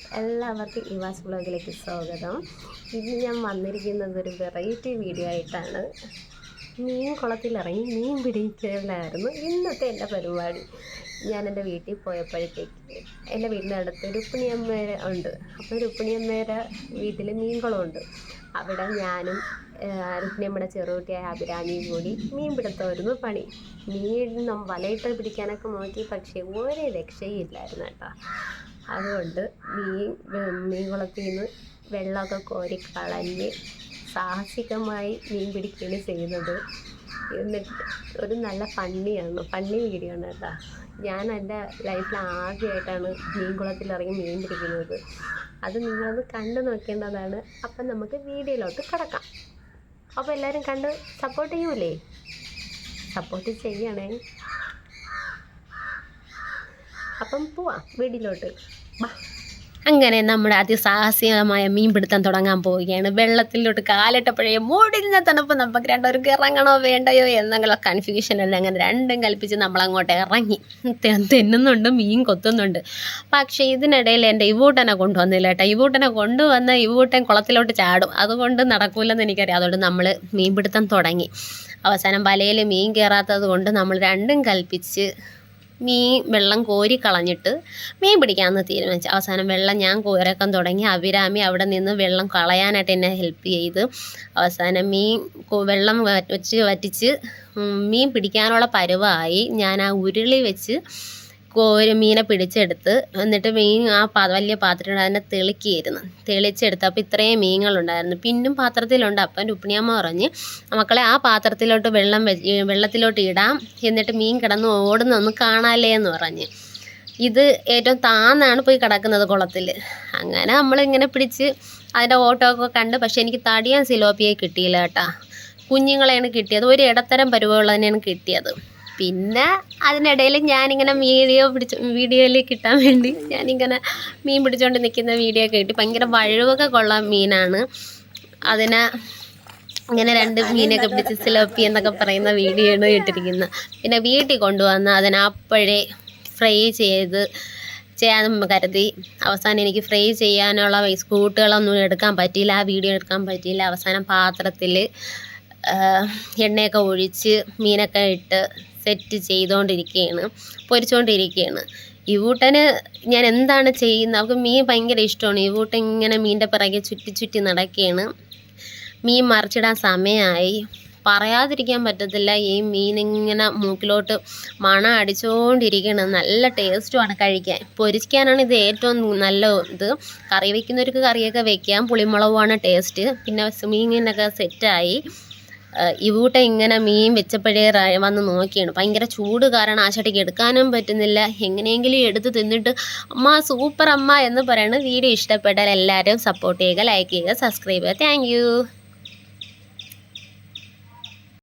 എല്ലാവർക്കും ഇവാസ് ബ്ലോഗിലേക്ക് സ്വാഗതം. ഇന്ന് ഞാൻ വന്നിരിക്കുന്നത് ഒരു വെറൈറ്റി വീഡിയോ ആയിട്ടാണ്. മീൻ കുളത്തിലിറങ്ങി മീൻ പിടിക്കലായിരുന്നു ഇന്നത്തെ എന്റെ പരിപാടി. ഞാൻ എന്റെ വീട്ടിൽ പോയപ്പോഴത്തേക്ക് എന്റെ വീടിന്റെ അടുത്ത് രുക്മിണിയമ്മേര ഉണ്ട്. അപ്പോൾ രുക്മിണിയമ്മേര വീട്ടിൽ മീൻ കുളമുണ്ട്. അവിടെ ഞാനും ഏഹ്, രുക്മിണിയമ്മയുടെ ചെറുകുട്ടിയായ അഭിരാമിയും കൂടി മീൻ പിടുത്തമായിരുന്നു പണി. മീൻ വലയിട്ട് പിടിക്കാനൊക്കെ നോക്കി പക്ഷേ ഒരു രക്ഷയില്ലായിരുന്നു കേട്ടോ. അതുകൊണ്ട് മീൻ മീൻ കുളത്തിൽ നിന്ന് വെള്ളമൊക്കെ കോരി കളഞ്ഞ് സാഹസികമായി മീൻ പിടിക്കുകയാണ് ചെയ്യുന്നത്. എന്നിട്ട് ഒരു നല്ല ഫണ്ണിയാണ് ഫണ്ണി വീഡിയോ ആണ് കേട്ടോ. ഞാൻ എന്റെ ലൈഫിൽ ആദ്യമായിട്ടാണ് മീൻ കുളത്തിൽ ഇറങ്ങി മീൻ പിടിക്കുന്നത്. അത് നിങ്ങളൊന്ന് കണ്ടു നോക്കേണ്ടതാണ്. അപ്പം നമുക്ക് വീഡിയോയിലോട്ട് കിടക്കാം. അപ്പോൾ എല്ലാവരും കണ്ട് സപ്പോർട്ട് ചെയ്യൂലേ? സപ്പോർട്ട് ചെയ്യണേ. അപ്പം പോവാം വീട്ടിലോട്ട് അങ്ങനെ നമ്മുടെ അതിസാഹസികമായ മീൻപിടുത്തം തുടങ്ങാൻ പോവുകയാണ്. വെള്ളത്തിലോട്ട് കാലിട്ടപ്പോഴേ മൂടിരുന്ന തണുപ്പ് നമുക്ക് രണ്ടുപേർക്ക് ഇറങ്ങണോ വേണ്ടയോ എന്നുള്ള കൺഫ്യൂഷനല്ല അങ്ങനെ രണ്ടും കൽപ്പിച്ച് നമ്മളങ്ങോട്ട് ഇറങ്ങി. തെന്നുന്നുണ്ട് തിന്നുന്നുണ്ട് മീൻ കൊത്തുന്നുണ്ട്. പക്ഷേ ഇതിനിടയിൽ എന്റെ ഇവൂട്ടനെ കൊണ്ടുവന്നില്ല കേട്ടോ. ഇവൂട്ടനെ കൊണ്ടുവന്ന് ഇവൂട്ടൻ കുളത്തിലോട്ട് ചാടും. അതുകൊണ്ട് നടക്കൂലെന്ന് എനിക്കറിയാം. അതുകൊണ്ട് നമ്മൾ മീൻപിടുത്തം തുടങ്ങി. അവസാനം വലയിൽ മീൻ കയറാത്തത് കൊണ്ട് നമ്മൾ രണ്ടും കൽപ്പിച്ച് മീൻ വെള്ളം കോരി കളഞ്ഞിട്ട് മീൻ പിടിക്കാമെന്ന് തീരുമാനിച്ചു. അവസാനം വെള്ളം ഞാൻ കോരക്കം തുടങ്ങി. അഭിരാമി അവിടെ നിന്ന് വെള്ളം കളയാനായിട്ട് എന്നെ ഹെൽപ്പ് ചെയ്ത്. അവസാനം മീൻ വെള്ളം വറ്റ് വറ്റിച്ച് മീൻ പിടിക്കാനുള്ള പരുവമായി ഞാൻ ആ ഉരുളി വെച്ച് കോരി മീനെ പിടിച്ചെടുത്ത് എന്നിട്ട് മീൻ ആ വലിയ പാത്രത്തിൽ അതിനെ തെളിക്കിയിരുന്നു തെളിച്ചെടുത്ത് അപ്പോൾ ഇത്രയും മീനുകളുണ്ടായിരുന്നു. പിന്നും പാത്രത്തിലുണ്ട്. അപ്പം രുക്മിണിയമ്മ പറഞ്ഞ് മക്കളെ ആ പാത്രത്തിലോട്ട് വെള്ളം വെള്ളത്തിലോട്ട് ഇടാം. എന്നിട്ട് മീൻ കിടന്ന് ഓടുന്ന ഒന്ന് കാണാല്ലേ എന്ന് പറഞ്ഞ്. ഇത് ഏറ്റവും താന്നാണ് പോയി കിടക്കുന്നത് കുളത്തിൽ അങ്ങനെ നമ്മളിങ്ങനെ പിടിച്ച് അതിന്റെ ഓട്ടോ ഒക്കെ കണ്ട് പക്ഷേ എനിക്ക് തടിയാൻ സിലോപ്പിയെ കിട്ടിയില്ല കേട്ടോ. കുഞ്ഞുങ്ങളെയാണ് കിട്ടിയത്. ഒരു ഇടത്തരം പരുവമുള്ളതിനെയാണ് കിട്ടിയത്. പിന്നെ അതിനിടയിൽ ഞാനിങ്ങനെ വീഡിയോ പിടിച്ച് വീഡിയോയിൽ കിട്ടാൻ വേണ്ടി ഞാനിങ്ങനെ മീൻ പിടിച്ചുകൊണ്ട് നിൽക്കുന്ന വീഡിയോ ഒക്കെ കിട്ടി ഭയങ്കര വഴുവൊക്കെ കൊള്ളാൻ മീനാണ്. അതിനെ ഇങ്ങനെ രണ്ട് മീനൊക്കെ പിടിച്ച് സിലോപ്പി എന്നൊക്കെ പറയുന്ന വീഡിയോ ആണ് പിന്നെ വീട്ടിൽ കൊണ്ടുവന്ന് അതിനെ അപ്പോഴേ ഫ്രൈ ചെയ്ത് ചെയ്യാമെന്ന് കരുതി. അവസാനം എനിക്ക് ഫ്രൈ ചെയ്യാനുള്ള സ്കൂട്ടുകളൊന്നും എടുക്കാൻ പറ്റിയില്ല. ആ വീഡിയോ എടുക്കാൻ പറ്റിയില്ല. അവസാനം പാത്രത്തിൽ എണ്ണയൊക്കെ ഒഴിച്ച് മീനൊക്കെ ഇട്ട് സെറ്റ് ചെയ്തുകൊണ്ടിരിക്കുകയാണ് പൊരിച്ചുകൊണ്ടിരിക്കുകയാണ് ഈ വൂട്ടന് ഞാൻ എന്താണ് ചെയ്യുന്നത്? അവൾക്ക് മീൻ ഭയങ്കര ഇഷ്ടമാണ്. ഈ വൂട്ടൻ ഇങ്ങനെ മീനിന്റെ പിറകെ ചുറ്റി ചുറ്റി നടക്കുകയാണ്. മീൻ മറിച്ചിടാൻ സമയമായി. പറയാതിരിക്കാൻ പറ്റത്തില്ല. ഈ മീൻ ഇങ്ങനെ മൂക്കിലോട്ട് മണം അടിച്ചുകൊണ്ടിരിക്കണം നല്ല ടേസ്റ്റുമാണ് കഴിക്കാൻ. പൊരിക്കാനാണ് ഇത് ഏറ്റവും നല്ല ഇത്. കറി വയ്ക്കുന്നവർക്ക് കറിയൊക്കെ വെക്കാം. പുളിമുളകുമാണ് ടേസ്റ്റ് പിന്നെ മീനിനൊക്കെ സെറ്റായി ഇവൂട്ട ഇങ്ങനെ മീൻ വെച്ചപ്പോഴേ വന്ന് നോക്കിയാണ്. ഭയങ്കര ചൂട് കാരണം ആശാട്ടിക്ക് എടുക്കാനും പറ്റുന്നില്ല. എങ്ങനെയെങ്കിലും എടുത്ത് തിന്നിട്ട് അമ്മ സൂപ്പർ അമ്മ എന്ന് പറയുന്നത് വീഡിയോ ഇഷ്ടപ്പെട്ടാൽ എല്ലാവരും സപ്പോർട്ട് ചെയ്യുക ലൈക്ക് ചെയ്യുക സബ്സ്ക്രൈബ് ചെയ്യുക. താങ്ക്